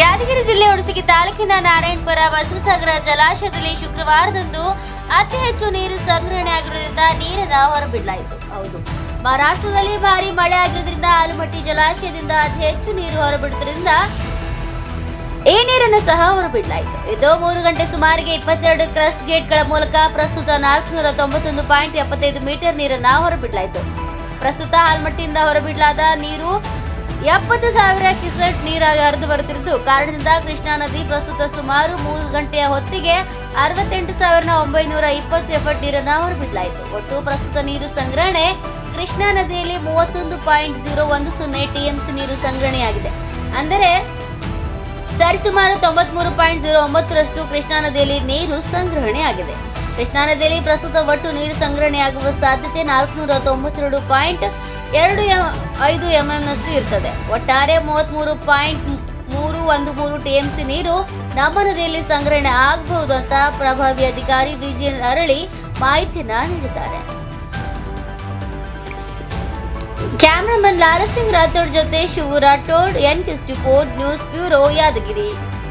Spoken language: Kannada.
ಯಾದಗಿರಿ ಜಿಲ್ಲೆ ಹುಣಸಗಿ ತಾಲೂಕಿನ ನಾರಾಯಣಪುರ ಬಸವಸಾಗರ ಜಲಾಶಯದಲ್ಲಿ ಶುಕ್ರವಾರದಂದು ಅತಿ ಹೆಚ್ಚು ನೀರು ಸಂಗ್ರಹಣೆ ಆಗಿರುವುದರಿಂದ ನೀರನ್ನು ಹೊರಬಿಡಲಾಯಿತು. ಹೌದು. ಮಹಾರಾಷ್ಟ್ರದಲ್ಲಿ ಭಾರಿ ಮಳೆ ಆಗಿರುವುದರಿಂದ ಆಲಮಟ್ಟಿ ಜಲಾಶಯದಿಂದ ಅತಿ ಹೆಚ್ಚು ನೀರು ಹೊರಬಿಡುವುದರಿಂದ ಈ ನೀರನ್ನು ಸಹ ಹೊರಬಿಡಲಾಯಿತು. ಇದು ಮೂರು ಗಂಟೆ ಸುಮಾರಿಗೆ ಇಪ್ಪತ್ತೆರಡು ಕ್ರಸ್ಟ್ ಗೇಟ್ಗಳ ಮೂಲಕ ಪ್ರಸ್ತುತ ನಾಲ್ಕುನೂರ ತೊಂಬತ್ತೊಂದು ಪಾಯಿಂಟ್ ಎಪ್ಪತ್ತೈದು ಮೀಟರ್ ನೀರನ್ನ ಹೊರಬಿಡಲಾಯಿತು. ಪ್ರಸ್ತುತ ಆಲಮಟ್ಟಿಯಿಂದ ಹೊರಬಿಡಲಾದ ನೀರು ಎಪ್ಪತ್ತು ಸಾವಿರ ಕ್ಯೂಸೆಟ್ ನೀರಾಗಿ ಹರಿದು ಬರುತ್ತಿರುವುದು. ಕಾರಣದಿಂದ ಕೃಷ್ಣಾ ನದಿ ಪ್ರಸ್ತುತ ಸುಮಾರು ಮೂರು ಗಂಟೆಯ ಹೊತ್ತಿಗೆ ಅರವತ್ತೆಂಟು ಸಾವಿರದ ಒಂಬೈನೂರ ಇಪ್ಪತ್ತು ಎಫರ್ಟ್ ನೀರನ್ನು ಹೊರಬಿಡಲಾಯಿತು. ಒಟ್ಟು ಪ್ರಸ್ತುತ ನೀರು ಸಂಗ್ರಹಣೆ ಕೃಷ್ಣಾ ನದಿಯಲ್ಲಿ ಮೂವತ್ತೊಂದು ಪಾಯಿಂಟ್ ಜೀರೋ ಒಂದು ಸೊನ್ನೆ ಟಿಎಂಸಿ ನೀರು ಸಂಗ್ರಹಣೆಯಾಗಿದೆ. ಅಂದರೆ ಸರಿಸುಮಾರು ತೊಂಬತ್ಮೂರು ಪಾಯಿಂಟ್ ಜೀರೋ ಒಂಬತ್ತರಷ್ಟು ಕೃಷ್ಣಾ ನದಿಯಲ್ಲಿ ನೀರು ಸಂಗ್ರಹಣೆಯಾಗಿದೆ. ಕೃಷ್ಣಾ ನದಿಯಲ್ಲಿ ಪ್ರಸ್ತುತ ಒಟ್ಟು ನೀರು ಸಂಗ್ರಹಣೆಯಾಗುವ ಸಾಧ್ಯತೆ ನಾಲ್ಕುನೂರ ತೊಂಬತ್ತೆರಡು ಪಾಯಿಂಟ್ ಎರಡು ಎಂ- ಐದು ಎಂಎಂನಷ್ಟು ಇರ್ತದೆ. ಒಟ್ಟಾರೆ ಮೂವತ್ತ್ಮೂರು ಪಾಯಿಂಟ್ ಮೂರು ಒಂದು ಮೂರು ಟಿ ಎಂ ಸಿ ನೀರು ನಮ್ಮ ನದಿಯಲ್ಲಿ ಸಂಗ್ರಹಣೆ ಆಗಬಹುದು ಅಂತ ಪ್ರಭಾವಿ ಅಧಿಕಾರಿ ವಿಜೇಂದ್ರ ಅರಳಿ ಮಾಹಿತಿಯನ್ನ ನೀಡಿದ್ದಾರೆ. ಕ್ಯಾಮರಾಮನ್ ಲಾಲಸಿಂಗ್ ರಾಥೋಡ್ ಜೊತೆ Shivu Rathod N four news bureau Yadgiri.